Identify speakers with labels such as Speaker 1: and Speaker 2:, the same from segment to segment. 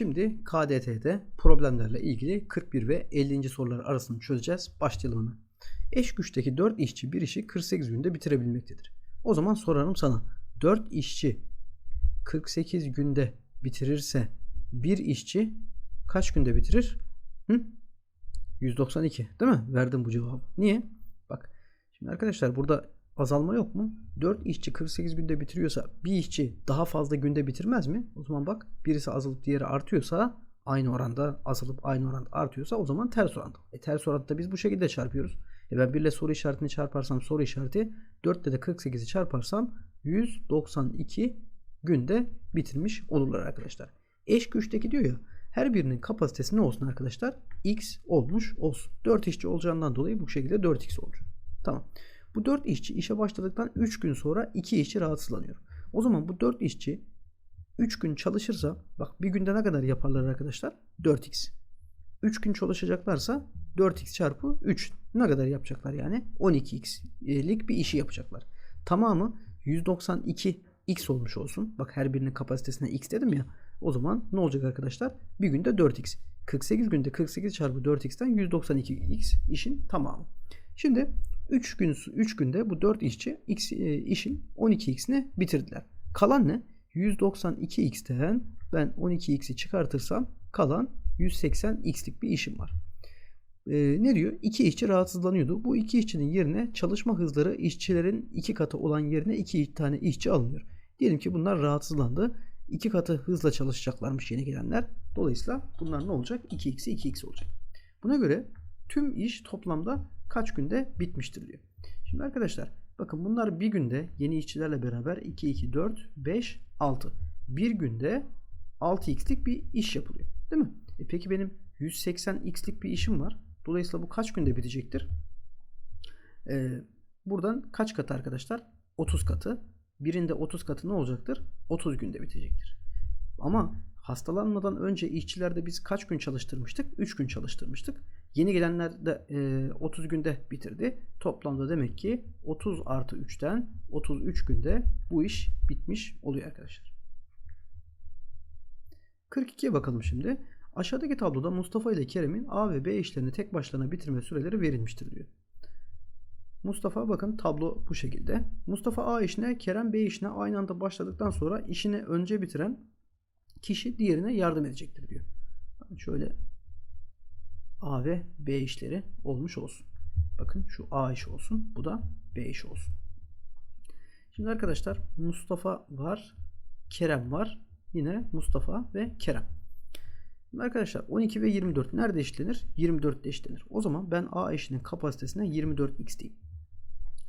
Speaker 1: Şimdi KDT'de problemlerle ilgili 41 ve 50. sorular arasını çözeceğiz. Başlayalım hemen. Eş güçteki 4 işçi bir işi 48 günde bitirebilmektedir. O zaman sorarım sana. 4 işçi 48 günde bitirirse bir işçi kaç günde bitirir? Hı? 192 değil mi? Verdim bu cevabı. Niye? Bak şimdi arkadaşlar burada azalma yok mu? 4 işçi 48 günde bitiriyorsa bir işçi daha fazla günde bitirmez mi? O zaman bak birisi azalıp diğeri artıyorsa aynı oranda azalıp aynı oranda artıyorsa o zaman ters oranda. E ters oranda biz bu şekilde çarpıyoruz. E ben 1 ile soru işaretini çarparsam soru işareti 4 ile de 48'i çarparsam 192 günde bitirmiş olurlar arkadaşlar. Eş güçteki diyor ya her birinin kapasitesi ne olsun arkadaşlar? X olmuş olsun. 4 işçi olacağından dolayı bu şekilde 4x olacak. Tamam. Bu 4 işçi işe başladıktan 3 gün sonra 2 işçi rahatsızlanıyor. O zaman bu 4 işçi 3 gün çalışırsa bak bir günde ne kadar yaparlar arkadaşlar? 4x. 3 gün çalışacaklarsa 4x çarpı 3 ne kadar yapacaklar yani? 12x'lik bir işi yapacaklar. Tamamı 192 x olmuş olsun. Bak her birinin kapasitesine x dedim ya. O zaman ne olacak arkadaşlar? Bir günde 4x. 48 günde 48 çarpı 4x'ten 192x işin tamamı. Şimdi 3 gün 3 günde bu 4 işçi x e, işin 12x'ini bitirdiler. Kalan ne? 192x'ten ben 12x'i çıkartırsam kalan 180x'lik bir işim var. Ee, ne diyor? 2 işçi rahatsızlanıyordu. Bu 2 işçinin yerine çalışma hızları işçilerin 2 katı olan yerine 2 tane işçi alınıyor. Diyelim ki bunlar rahatsızlandı. 2 katı hızla çalışacaklarmış yeni gelenler. Dolayısıyla bunlar ne olacak? 2x'i 2x olacak. Buna göre tüm iş toplamda kaç günde bitmiştir diyor. Şimdi arkadaşlar bakın bunlar bir günde yeni işçilerle beraber 2, 2, 4, 5, 6. Bir günde 6x'lik bir iş yapılıyor. Değil mi? E peki benim 180x'lik bir işim var. Dolayısıyla bu kaç günde bitecektir? Ee, buradan kaç katı arkadaşlar? 30 katı. Birinde 30 katı ne olacaktır? 30 günde bitecektir. Ama hastalanmadan önce işçilerde biz kaç gün çalıştırmıştık? 3 gün çalıştırmıştık. Yeni gelenler de e, 30 günde bitirdi. Toplamda demek ki 30 artı 3'ten 33 günde bu iş bitmiş oluyor arkadaşlar. 42'ye bakalım şimdi. Aşağıdaki tabloda Mustafa ile Kerem'in A ve B işlerini tek başlarına bitirme süreleri verilmiştir diyor. Mustafa bakın tablo bu şekilde. Mustafa A işine, Kerem B işine aynı anda başladıktan sonra işini önce bitiren kişi diğerine yardım edecektir diyor. Şöyle A ve B işleri olmuş olsun. Bakın şu A işi olsun. Bu da B işi olsun. Şimdi arkadaşlar Mustafa var. Kerem var. Yine Mustafa ve Kerem. Şimdi arkadaşlar 12 ve 24 nerede işlenir? 24'te işlenir. O zaman ben A işinin kapasitesine 24x diyeyim.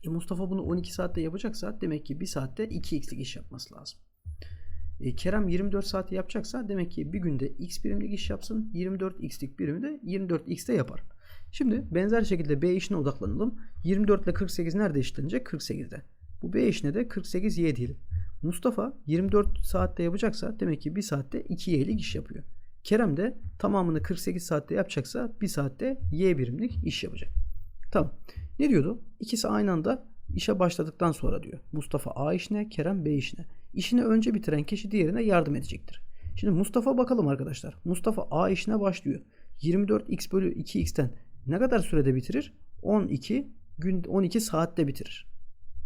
Speaker 1: E Mustafa bunu 12 saatte yapacaksa demek ki 1 saatte 2x'lik iş yapması lazım. E, Kerem 24 saati yapacaksa demek ki bir günde x birimlik iş yapsın. 24x'lik birimi de 24x'te yapar. Şimdi benzer şekilde B işine odaklanalım. 24 ile 48 nerede işlenecek? 48'de. Bu B işine de 48y diyelim. Mustafa 24 saatte yapacaksa demek ki 1 saatte 2y'lik iş yapıyor. Kerem de tamamını 48 saatte yapacaksa 1 saatte y birimlik iş yapacak. Tamam. Ne diyordu? İkisi aynı anda işe başladıktan sonra diyor. Mustafa A işine, Kerem B işine. İşini önce bitiren kişi diğerine yardım edecektir. Şimdi Mustafa bakalım arkadaşlar. Mustafa A işine başlıyor. 24x bölü 2x'ten ne kadar sürede bitirir? 12 gün 12 saatte bitirir.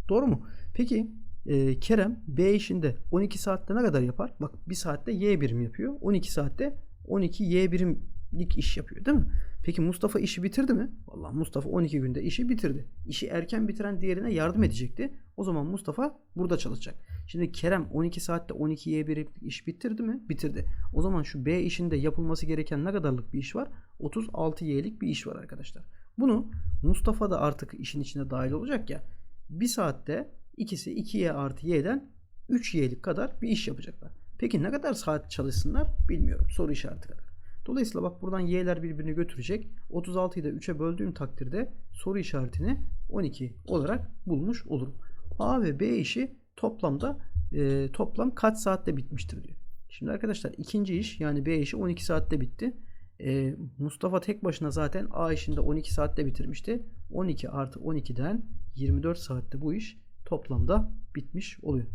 Speaker 1: Doğru mu? Peki e, Kerem B işinde 12 saatte ne kadar yapar? Bak 1 saatte y birim yapıyor. 12 saatte 12 y birimlik iş yapıyor değil mi? Peki Mustafa işi bitirdi mi? Vallahi Mustafa 12 günde işi bitirdi. İşi erken bitiren diğerine yardım edecekti. O zaman Mustafa burada çalışacak. Şimdi Kerem 12 saatte 12 y birimlik iş bitirdi mi? Bitirdi. O zaman şu B işinde yapılması gereken ne kadarlık bir iş var? 36 y'lik bir iş var arkadaşlar. Bunu Mustafa da artık işin içine dahil olacak ya. Bir saatte ikisi 2y artı y'den 3y'lik kadar bir iş yapacaklar. Peki ne kadar saat çalışsınlar bilmiyorum. Soru işareti kadar. Dolayısıyla bak buradan y'ler birbirini götürecek. 36'yı da 3'e böldüğüm takdirde soru işaretini 12 olarak bulmuş olurum. A ve B işi toplamda e, toplam kaç saatte bitmiştir diyor. Şimdi arkadaşlar ikinci iş yani B işi 12 saatte bitti. E, Mustafa tek başına zaten A işinde 12 saatte bitirmişti. 12 artı 12'den 24 saatte bu iş toplamda bitmiş oluyor.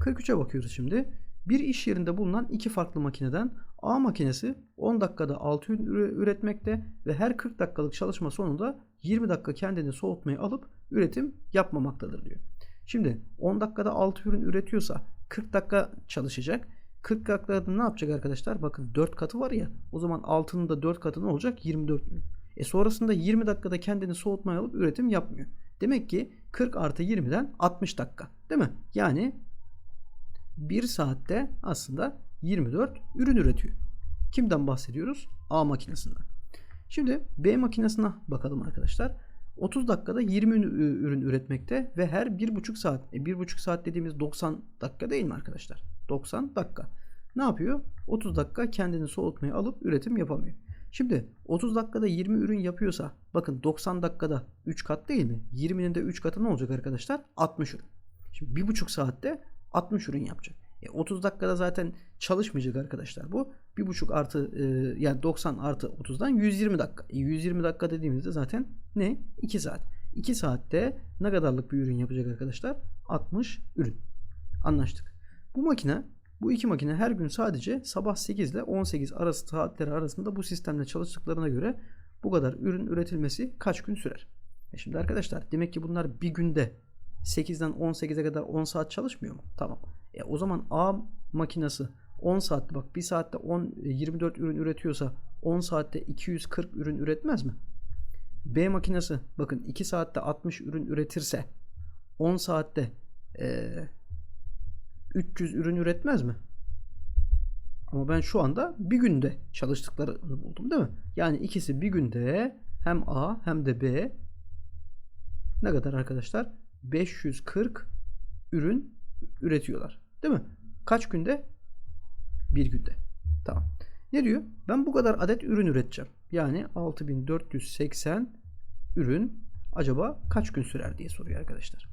Speaker 1: 43'e bakıyoruz şimdi. Bir iş yerinde bulunan iki farklı makineden A makinesi 10 dakikada 6 ürün üre- üretmekte ve her 40 dakikalık çalışma sonunda 20 dakika kendini soğutmayı alıp üretim yapmamaktadır diyor. Şimdi 10 dakikada 6 ürün üretiyorsa 40 dakika çalışacak. 40 dakikada ne yapacak arkadaşlar? Bakın 4 katı var ya. O zaman 6'nın da 4 katı ne olacak? 24 ürün. E sonrasında 20 dakikada kendini soğutmaya alıp üretim yapmıyor. Demek ki 40 artı 20'den 60 dakika. Değil mi? Yani 1 saatte aslında 24 ürün üretiyor. Kimden bahsediyoruz? A makinesinden. Şimdi B makinesine bakalım arkadaşlar. 30 dakikada 20 ürün- üretmekte ve her 1,5 saat. E 1,5 saat dediğimiz 90 dakika değil mi arkadaşlar? 90 dakika. Ne yapıyor? 30 dakika kendini soğutmaya alıp üretim yapamıyor. Şimdi 30 dakikada 20 ürün yapıyorsa bakın 90 dakikada 3 kat değil mi? 20'nin de 3 katı ne olacak arkadaşlar? 60 ürün. Şimdi 1,5 saatte 60 ürün yapacak. E 30 dakikada zaten çalışmayacak arkadaşlar bu. 1,5 artı e, yani 90 artı 30'dan 120 dakika. E 120 dakika dediğimizde zaten ne? 2 saat. 2 saatte ne kadarlık bir ürün yapacak arkadaşlar? 60 ürün. Anlaştık. Bu makine bu iki makine her gün sadece sabah 8 ile 18 arası saatleri arasında bu sistemle çalıştıklarına göre bu kadar ürün üretilmesi kaç gün sürer? E şimdi arkadaşlar demek ki bunlar bir günde 8'den 18'e kadar 10 saat çalışmıyor mu? Tamam. E o zaman A makinesi 10 saatte bak 1 saatte 10 e, 24 ürün üretiyorsa 10 saatte 240 ürün üretmez mi? B makinesi bakın 2 saatte 60 ürün üretirse 10 saatte e, 300 ürün üretmez mi? Ama ben şu anda bir günde çalıştıklarını buldum değil mi? Yani ikisi bir günde hem A hem de B ne kadar arkadaşlar? 540 ürün üretiyorlar. Değil mi? Kaç günde? Bir günde. Tamam. Ne diyor? Ben bu kadar adet ürün üreteceğim. Yani 6480 ürün acaba kaç gün sürer diye soruyor arkadaşlar.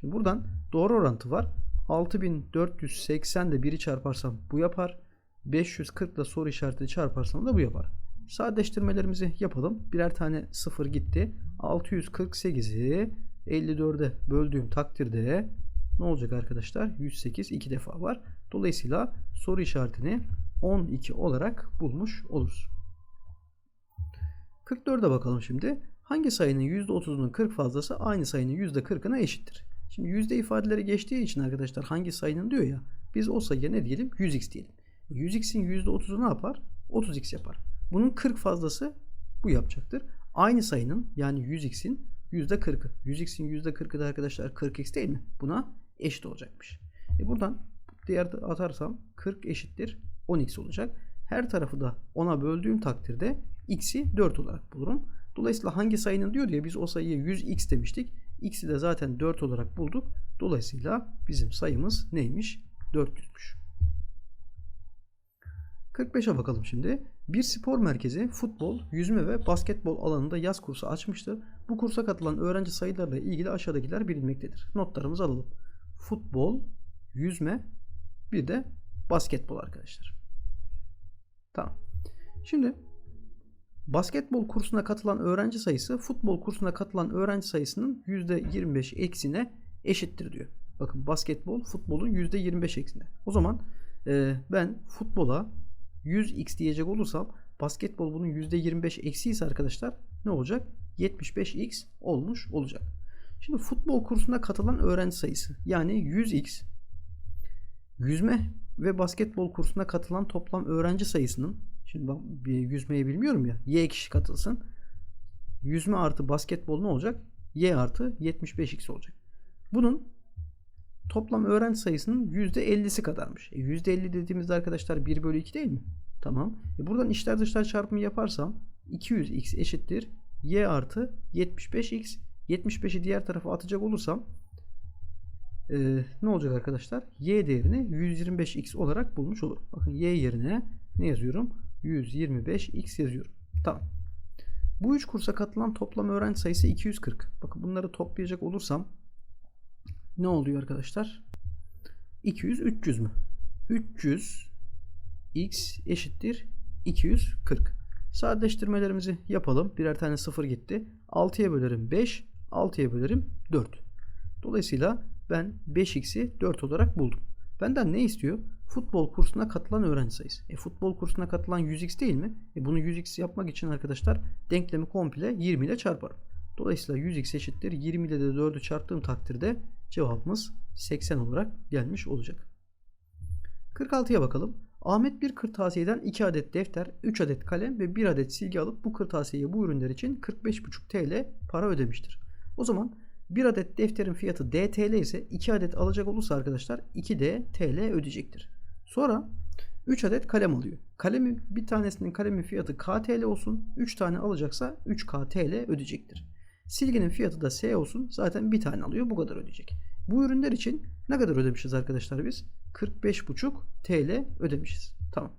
Speaker 1: Şimdi buradan doğru orantı var. 6480 de 1'i çarparsam bu yapar. 540 ile soru işaretini çarparsam da bu yapar. Sadeleştirmelerimizi yapalım. Birer tane sıfır gitti. 648'i 54'e böldüğüm takdirde ne olacak arkadaşlar? 108 iki defa var. Dolayısıyla soru işaretini 12 olarak bulmuş oluruz. 44'e bakalım şimdi. Hangi sayının %30'unun 40 fazlası aynı sayının %40'ına eşittir? Şimdi yüzde ifadeleri geçtiği için arkadaşlar hangi sayının diyor ya biz o sayıya ne diyelim? 100x diyelim. 100x'in %30'u ne yapar? 30x yapar. Bunun 40 fazlası bu yapacaktır. Aynı sayının yani 100x'in %40'ı. 100x'in %40'ı da arkadaşlar 40x değil mi? Buna eşit olacakmış. E buradan diğer atarsam 40 eşittir 10x olacak. Her tarafı da 10'a böldüğüm takdirde x'i 4 olarak bulurum. Dolayısıyla hangi sayının diyor ya biz o sayıya 100x demiştik. X'i de zaten 4 olarak bulduk. Dolayısıyla bizim sayımız neymiş? 400'müş. 45'e bakalım şimdi. Bir spor merkezi futbol, yüzme ve basketbol alanında yaz kursu açmıştır. Bu kursa katılan öğrenci sayılarıyla ilgili aşağıdakiler bilinmektedir. Notlarımızı alalım. Futbol, yüzme, bir de basketbol arkadaşlar. Tamam. Şimdi basketbol kursuna katılan öğrenci sayısı futbol kursuna katılan öğrenci sayısının %25 eksine eşittir diyor. Bakın basketbol futbolun %25 eksine. O zaman e, ben futbola 100x diyecek olursam basketbol bunun %25 eksi ise arkadaşlar ne olacak? 75x olmuş olacak. Şimdi futbol kursuna katılan öğrenci sayısı yani 100x yüzme ve basketbol kursuna katılan toplam öğrenci sayısının şimdi ben bir yüzmeyi bilmiyorum ya y kişi katılsın. Yüzme artı basketbol ne olacak? y artı 75x olacak. Bunun toplam öğrenci sayısının %50'si kadarmış. E %50 dediğimizde arkadaşlar 1 bölü 2 değil mi? Tamam. E buradan içler dışlar çarpımı yaparsam 200x eşittir y artı 75x 75'i diğer tarafa atacak olursam e, ne olacak arkadaşlar? Y değerini 125x olarak bulmuş olur. Bakın y yerine ne yazıyorum? 125x yazıyorum. Tamam. Bu üç kursa katılan toplam öğrenci sayısı 240. Bakın bunları toplayacak olursam ne oluyor arkadaşlar? 200 300 mü? 300 x eşittir 240. Sadeleştirmelerimizi yapalım. Birer tane sıfır gitti. 6'ya bölerim 5, 6'ya bölerim 4. Dolayısıyla ben 5x'i 4 olarak buldum. Benden ne istiyor? futbol kursuna katılan öğrenci sayısı. E, futbol kursuna katılan 100x değil mi? E, bunu 100x yapmak için arkadaşlar denklemi komple 20 ile çarparım. Dolayısıyla 100x eşittir 20 ile de 4'ü çarptığım takdirde cevabımız 80 olarak gelmiş olacak. 46'ya bakalım. Ahmet bir kırtasiyeden 2 adet defter, 3 adet kalem ve 1 adet silgi alıp bu kırtasiyeye bu ürünler için 45,5 TL para ödemiştir. O zaman 1 adet defterin fiyatı DTL ise 2 adet alacak olursa arkadaşlar 2D TL ödeyecektir. Sonra 3 adet kalem alıyor. Kalemin bir tanesinin kalemin fiyatı KTL olsun. 3 tane alacaksa 3 KTL ödeyecektir. Silginin fiyatı da S olsun. Zaten bir tane alıyor. Bu kadar ödeyecek. Bu ürünler için ne kadar ödemişiz arkadaşlar biz? 45,5 TL ödemişiz. Tamam.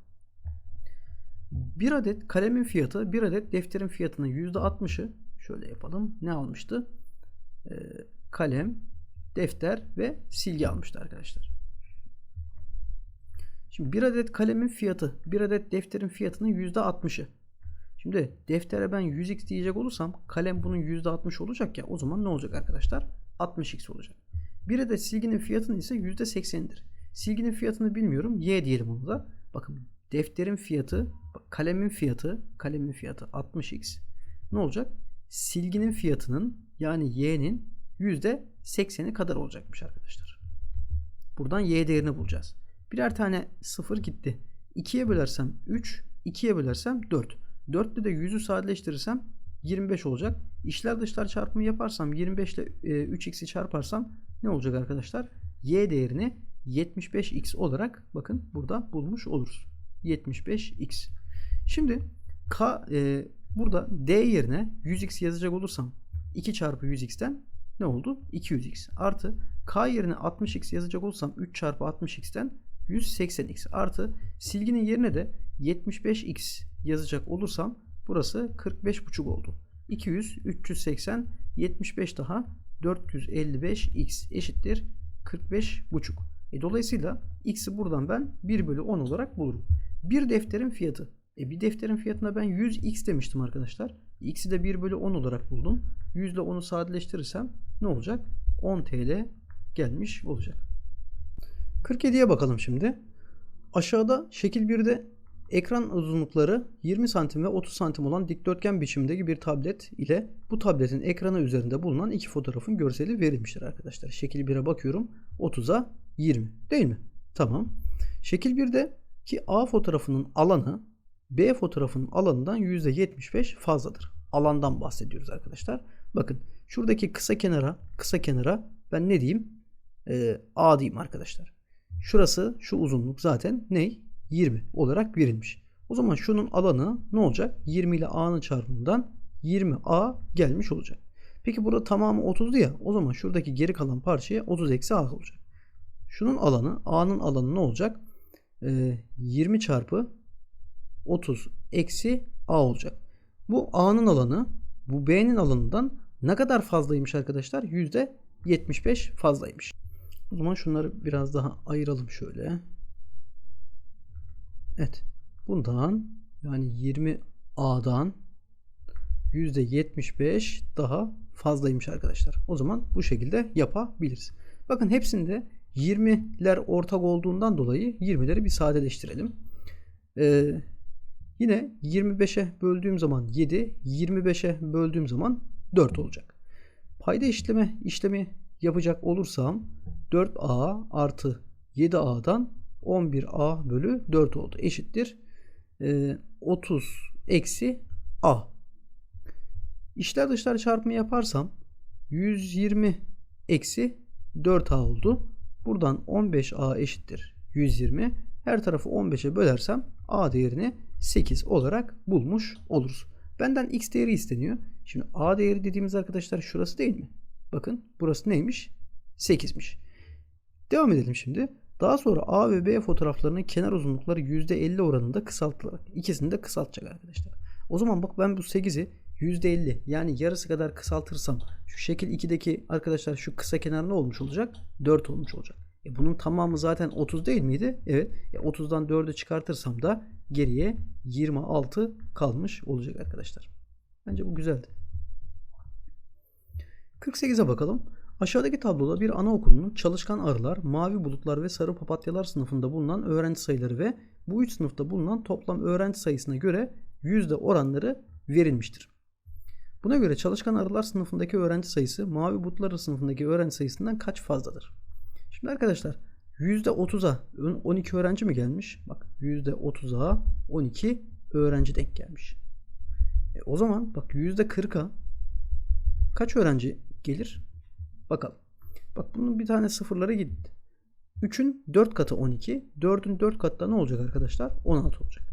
Speaker 1: Bir adet kalemin fiyatı, bir adet defterin fiyatının %60'ı şöyle yapalım. Ne almıştı? Ee, kalem, defter ve silgi almıştı arkadaşlar. Şimdi bir adet kalemin fiyatı, bir adet defterin fiyatının %60'ı. Şimdi deftere ben 100x diyecek olursam kalem bunun %60 olacak ya o zaman ne olacak arkadaşlar? 60x olacak. Bir adet silginin fiyatının ise %80'dir. Silginin fiyatını bilmiyorum. Y diyelim onu da. Bakın defterin fiyatı, kalemin fiyatı, kalemin fiyatı 60x. Ne olacak? Silginin fiyatının yani y'nin %80'i kadar olacakmış arkadaşlar. Buradan y değerini bulacağız. Birer tane sıfır gitti. 2'ye bölersem 3, 2'ye bölersem 4. 4 ile de 100'ü sadeleştirirsem 25 olacak. İşler dışlar çarpımı yaparsam 25 ile 3x'i çarparsam ne olacak arkadaşlar? Y değerini 75x olarak bakın burada bulmuş oluruz. 75x. Şimdi k e, burada d yerine 100x yazacak olursam 2 çarpı 100x'ten ne oldu? 200x artı k yerine 60x yazacak olursam 3 çarpı 60x'ten 180x artı silginin yerine de 75x yazacak olursam burası 45,5 oldu. 200, 380, 75 daha 455x eşittir 45,5. E dolayısıyla x'i buradan ben 1 bölü 10 olarak bulurum. Bir defterin fiyatı. E bir defterin fiyatına ben 100x demiştim arkadaşlar. X'i de 1 bölü 10 olarak buldum. 100 ile 10'u sadeleştirirsem ne olacak? 10 TL gelmiş olacak. 47'ye bakalım şimdi. Aşağıda şekil 1'de ekran uzunlukları 20 santim ve 30 santim olan dikdörtgen biçimdeki bir tablet ile bu tabletin ekranı üzerinde bulunan iki fotoğrafın görseli verilmiştir arkadaşlar. Şekil 1'e bakıyorum. 30'a 20 değil mi? Tamam. Şekil 1'de ki A fotoğrafının alanı B fotoğrafının alanından %75 fazladır. Alandan bahsediyoruz arkadaşlar. Bakın şuradaki kısa kenara kısa kenara ben ne diyeyim? Ee, A diyeyim arkadaşlar. Şurası şu uzunluk zaten ne? 20 olarak verilmiş. O zaman şunun alanı ne olacak? 20 ile A'nın çarpımından 20A gelmiş olacak. Peki burada tamamı 30'du ya. O zaman şuradaki geri kalan parçaya 30 eksi A olacak. Şunun alanı A'nın alanı ne olacak? Ee, 20 çarpı 30 eksi A olacak. Bu A'nın alanı bu B'nin alanından ne kadar fazlaymış arkadaşlar? %75 fazlaymış. O zaman şunları biraz daha ayıralım şöyle. Evet. Bundan yani 20A'dan %75 daha fazlaymış arkadaşlar. O zaman bu şekilde yapabiliriz. Bakın hepsinde 20'ler ortak olduğundan dolayı 20'leri bir sadeleştirelim. Ee, yine 25'e böldüğüm zaman 7, 25'e böldüğüm zaman 4 olacak. Payda işleme işlemi yapacak olursam 4A artı 7A'dan 11A bölü 4 oldu. Eşittir. E, 30 eksi A. İşler dışlar çarpımı yaparsam 120 eksi 4A oldu. Buradan 15A eşittir 120. Her tarafı 15'e bölersem A değerini 8 olarak bulmuş oluruz. Benden X değeri isteniyor. Şimdi A değeri dediğimiz arkadaşlar şurası değil mi? Bakın burası neymiş? 8'miş. Devam edelim şimdi. Daha sonra A ve B fotoğraflarının kenar uzunlukları %50 oranında kısaltılarak ikisini de kısaltacak arkadaşlar. O zaman bak ben bu 8'i %50 yani yarısı kadar kısaltırsam şu şekil 2'deki arkadaşlar şu kısa kenar ne olmuş olacak? 4 olmuş olacak. E bunun tamamı zaten 30 değil miydi? Evet. E 30'dan 4'ü çıkartırsam da geriye 26 kalmış olacak arkadaşlar. Bence bu güzeldi. 48'e bakalım. Aşağıdaki tabloda bir anaokulunun çalışkan arılar, mavi bulutlar ve sarı papatyalar sınıfında bulunan öğrenci sayıları ve bu üç sınıfta bulunan toplam öğrenci sayısına göre yüzde oranları verilmiştir. Buna göre çalışkan arılar sınıfındaki öğrenci sayısı mavi bulutlar sınıfındaki öğrenci sayısından kaç fazladır? Şimdi arkadaşlar %30'a 12 öğrenci mi gelmiş? Bak %30'a 12 öğrenci denk gelmiş. E, o zaman bak %40'a kaç öğrenci gelir? Bakalım. Bak bunun bir tane sıfırları gitti. 3'ün 4 katı 12. 4'ün 4 katı ne olacak arkadaşlar? 16 olacak.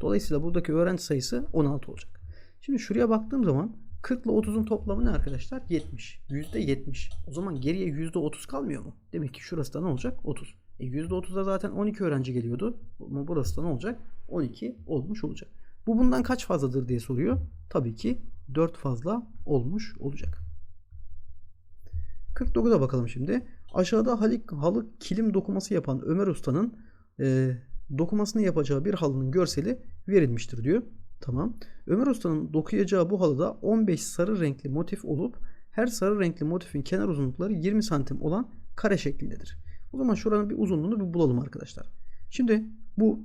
Speaker 1: Dolayısıyla buradaki öğrenci sayısı 16 olacak. Şimdi şuraya baktığım zaman 40 ile 30'un toplamı ne arkadaşlar? 70. %70. O zaman geriye %30 kalmıyor mu? Demek ki şurası da ne olacak? 30. E %30'da zaten 12 öğrenci geliyordu. Ama burası da ne olacak? 12 olmuş olacak. Bu bundan kaç fazladır diye soruyor. Tabii ki 4 fazla olmuş olacak. 49'a bakalım şimdi. Aşağıda halı, halı kilim dokuması yapan Ömer Usta'nın e, dokumasını yapacağı bir halının görseli verilmiştir diyor. Tamam. Ömer Usta'nın dokuyacağı bu halıda 15 sarı renkli motif olup her sarı renkli motifin kenar uzunlukları 20 santim olan kare şeklindedir. O zaman şuranın bir uzunluğunu bir bulalım arkadaşlar. Şimdi bu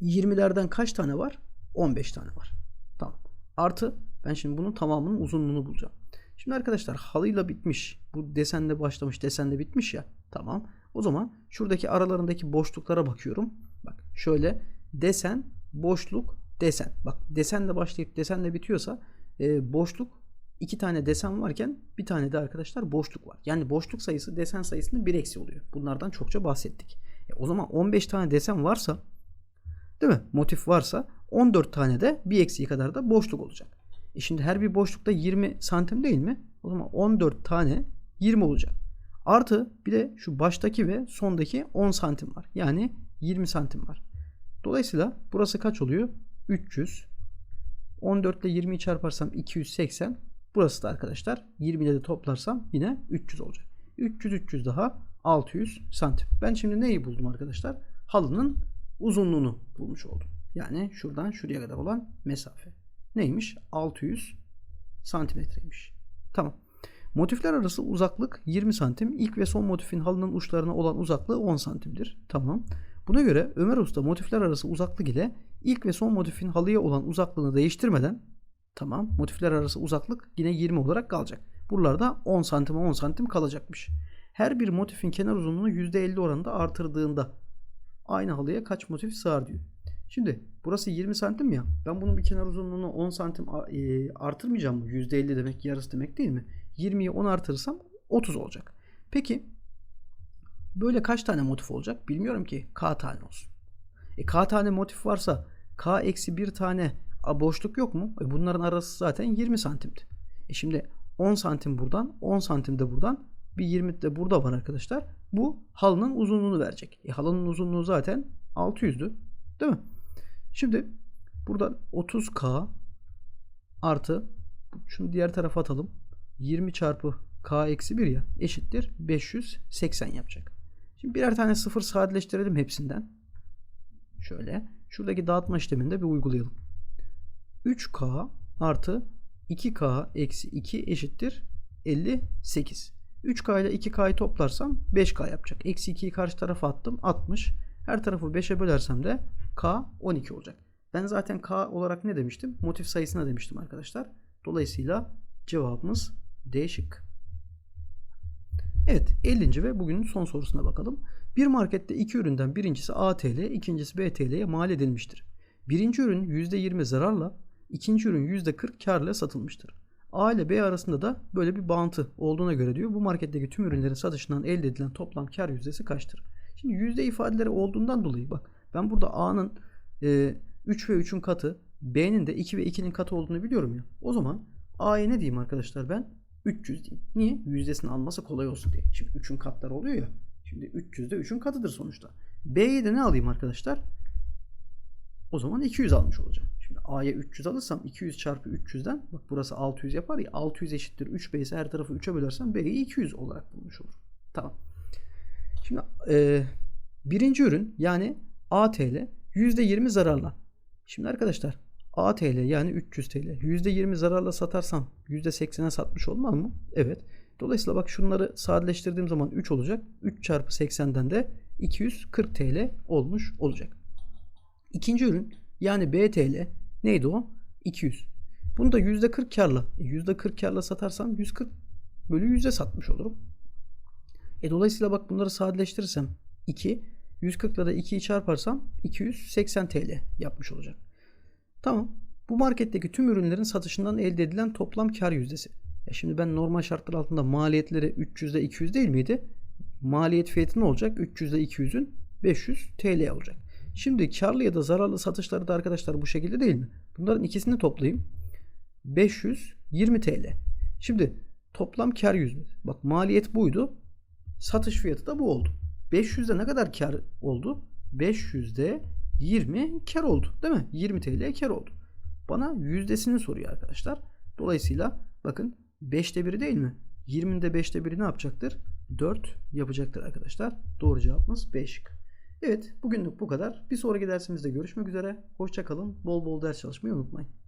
Speaker 1: 20'lerden kaç tane var? 15 tane var. Tamam. Artı ben şimdi bunun tamamının uzunluğunu bulacağım. Şimdi arkadaşlar halıyla bitmiş. Bu desenle başlamış, desenle bitmiş ya. Tamam. O zaman şuradaki aralarındaki boşluklara bakıyorum. Bak şöyle desen, boşluk, desen. Bak desenle başlayıp desenle bitiyorsa e, boşluk iki tane desen varken bir tane de arkadaşlar boşluk var. Yani boşluk sayısı desen sayısının bir eksi oluyor. Bunlardan çokça bahsettik. E, o zaman 15 tane desen varsa değil mi? Motif varsa 14 tane de bir eksiği kadar da boşluk olacak. E şimdi her bir boşlukta 20 santim değil mi? O zaman 14 tane 20 olacak. Artı bir de şu baştaki ve sondaki 10 santim var. Yani 20 santim var. Dolayısıyla burası kaç oluyor? 300. 14 ile 20'yi çarparsam 280. Burası da arkadaşlar 20 ile de toplarsam yine 300 olacak. 300 300 daha 600 santim. Ben şimdi neyi buldum arkadaşlar? Halının uzunluğunu bulmuş oldum. Yani şuradan şuraya kadar olan mesafe. Neymiş? 600 santimetreymiş. Tamam. Motifler arası uzaklık 20 santim. İlk ve son motifin halının uçlarına olan uzaklığı 10 santimdir. Tamam. Buna göre Ömer Usta motifler arası uzaklık ile ilk ve son motifin halıya olan uzaklığını değiştirmeden tamam motifler arası uzaklık yine 20 olarak kalacak. Buralarda 10 santim 10 santim kalacakmış. Her bir motifin kenar uzunluğunu %50 oranında artırdığında aynı halıya kaç motif sığar diyor. Şimdi burası 20 santim ya. Ben bunun bir kenar uzunluğunu 10 santim e, artırmayacağım mı? %50 demek yarısı demek değil mi? 20'yi 10 artırırsam 30 olacak. Peki böyle kaç tane motif olacak? Bilmiyorum ki. K tane olsun. E, K tane motif varsa K eksi bir tane boşluk yok mu? E, bunların arası zaten 20 santimdi. E şimdi 10 santim buradan 10 santim de buradan bir 20 de burada var arkadaşlar. Bu halının uzunluğunu verecek. E, halının uzunluğu zaten 600'dü. Değil mi? Şimdi burada 30K artı şunu diğer tarafa atalım. 20 çarpı K eksi 1 ya eşittir 580 yapacak. Şimdi birer tane sıfır sadeleştirelim hepsinden. Şöyle. Şuradaki dağıtma işlemini de bir uygulayalım. 3K artı 2K eksi 2 eşittir 58. 3K ile 2K'yı toplarsam 5K yapacak. Eksi 2'yi karşı tarafa attım. 60. Her tarafı 5'e bölersem de K 12 olacak. Ben zaten K olarak ne demiştim? Motif sayısına demiştim arkadaşlar. Dolayısıyla cevabımız D şık. Evet 50. ve bugünün son sorusuna bakalım. Bir markette iki üründen birincisi ATL, ikincisi BTL'ye mal edilmiştir. Birinci ürün %20 zararla, ikinci ürün %40 karla satılmıştır. A ile B arasında da böyle bir bağıntı olduğuna göre diyor bu marketteki tüm ürünlerin satışından elde edilen toplam kar yüzdesi kaçtır? Şimdi yüzde ifadeleri olduğundan dolayı bak ben burada A'nın e, 3 ve 3'ün katı B'nin de 2 ve 2'nin katı olduğunu biliyorum ya. O zaman A'ya ne diyeyim arkadaşlar ben? 300 diyeyim. Niye? Yüzdesini alması kolay olsun diye. Şimdi 3'ün katları oluyor ya. Şimdi 300 de 3'ün katıdır sonuçta. B'ye de ne alayım arkadaşlar? O zaman 200 almış olacağım. Şimdi A'ya 300 alırsam 200 çarpı 300'den bak burası 600 yapar ya 600 eşittir 3B ise her tarafı 3'e bölersem B'yi 200 olarak bulmuş olurum. Tamam. Şimdi e, birinci ürün yani ATL %20 zararla. Şimdi arkadaşlar ATL yani 300 TL %20 zararla satarsam %80'e satmış olmaz mı? Evet. Dolayısıyla bak şunları sadeleştirdiğim zaman 3 olacak. 3 çarpı 80'den de 240 TL olmuş olacak. İkinci ürün yani BTL neydi o? 200. Bunu da %40 karla. E %40 karla satarsam 140 bölü yüzde satmış olurum. E dolayısıyla bak bunları sadeleştirirsem 2. 140 ile de 2'yi çarparsam 280 TL yapmış olacak. Tamam. Bu marketteki tüm ürünlerin satışından elde edilen toplam kar yüzdesi. Ya şimdi ben normal şartlar altında maliyetleri 300 ile 200 değil miydi? Maliyet fiyatı ne olacak? 300 ile 200'ün 500 TL olacak. Şimdi karlı ya da zararlı satışları da arkadaşlar bu şekilde değil mi? Bunların ikisini toplayayım. 520 TL. Şimdi toplam kar yüzde. Bak maliyet buydu. Satış fiyatı da bu oldu. 500'de ne kadar kar oldu? 500'de 20 kar oldu. Değil mi? 20 TL kar oldu. Bana yüzdesini soruyor arkadaşlar. Dolayısıyla bakın 5'te 1'i değil mi? 20'de 5'te 1'i ne yapacaktır? 4 yapacaktır arkadaşlar. Doğru cevabımız B şıkkı. Evet bugünlük bu kadar. Bir sonraki dersimizde görüşmek üzere. Hoşçakalın. Bol bol ders çalışmayı unutmayın.